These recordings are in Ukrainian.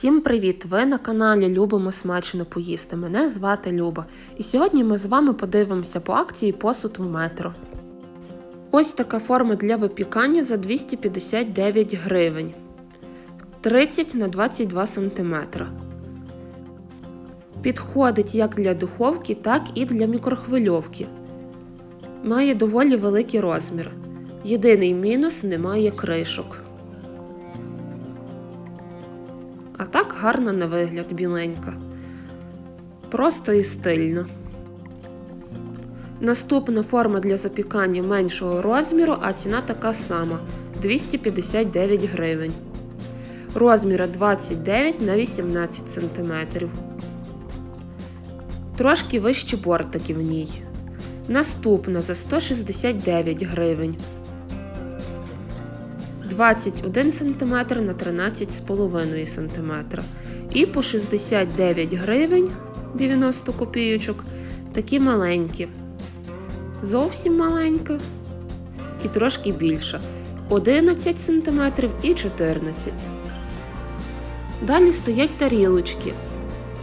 Всім привіт! Ви на каналі Любимо смачно поїсти. Мене звати Люба. І сьогодні ми з вами подивимося по акції посуд в метро. Ось така форма для випікання за 259 гривень. 30 на 22 см. Підходить як для духовки, так і для мікрохвильовки. Має доволі великий розмір. Єдиний мінус немає кришок. А так гарно на вигляд біленька. Просто і стильно. Наступна форма для запікання меншого розміру, а ціна така сама 259 гривень. Розміри 29 на 18 см. Трошки вищі бортики в ній. Наступна за 169 гривень. 21 см на 13,5 см. І по 69 гривень 90 копійочок. Такі маленькі. Зовсім маленька і трошки більша. 11 см і 14 Далі стоять тарілочки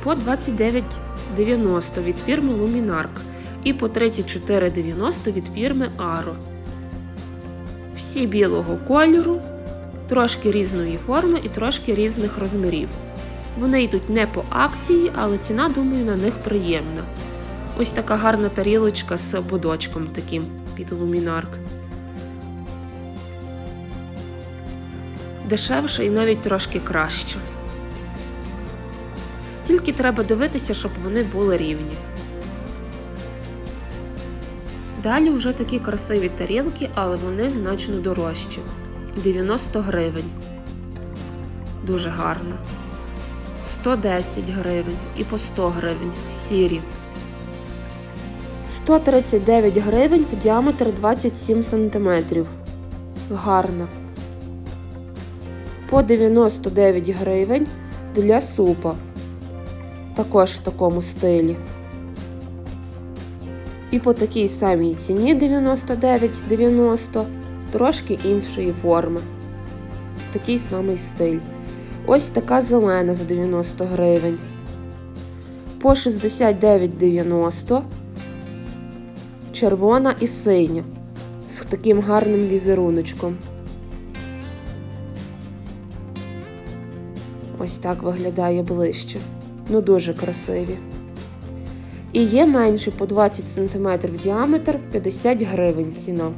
по 29,90 від фірми Luminark і по 34,90 від фірми Aro. Всі білого кольору, трошки різної форми і трошки різних розмірів. Вони йдуть не по акції, але ціна, думаю, на них приємна. Ось така гарна тарілочка з ободочком таким під лумінарк. Дешевше і навіть трошки краще. Тільки треба дивитися, щоб вони були рівні. Далі вже такі красиві тарілки, але вони значно дорожчі. 90 гривень. Дуже гарно. 110 гривень і по 100 гривень. Сірі. 139 гривень діаметр 27 см. Гарна. По 99 гривень для супа. Також в такому стилі. І по такій самій ціні 99,90 трошки іншої форми. Такий самий стиль. Ось така зелена за 90 гривень. По 69,90 червона і синя. З таким гарним візеруночком. Ось так виглядає ближче. Ну дуже красиві. І є менші по 20 см діаметр 50 гривень ціна.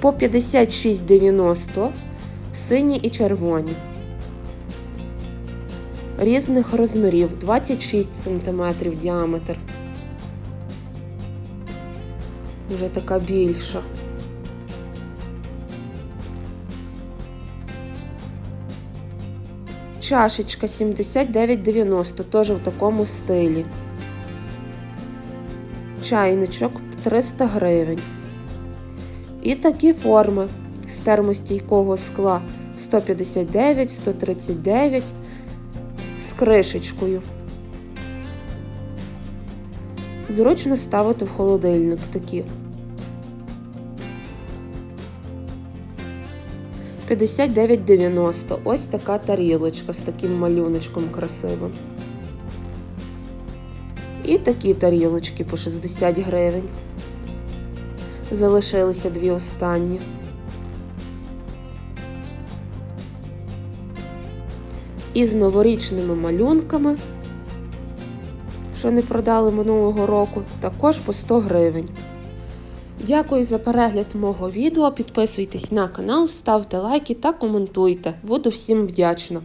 По 56,90 сині і червоні. Різних розмірів 26 см діаметр. Вже така більша. Чашечка 79,90, теж в такому стилі. Чайничок 300 гривень. І такі форми з термостійкого скла 159, 139 з кришечкою. Зручно ставити в холодильник такі. 59,90. Ось така тарілочка з таким малюночком красивим. І такі тарілочки по 60 гривень. Залишилися дві останні. І з новорічними малюнками, що не продали минулого року, також по 100 гривень. Дякую за перегляд мого відео. Підписуйтесь на канал, ставте лайки та коментуйте. Буду всім вдячна.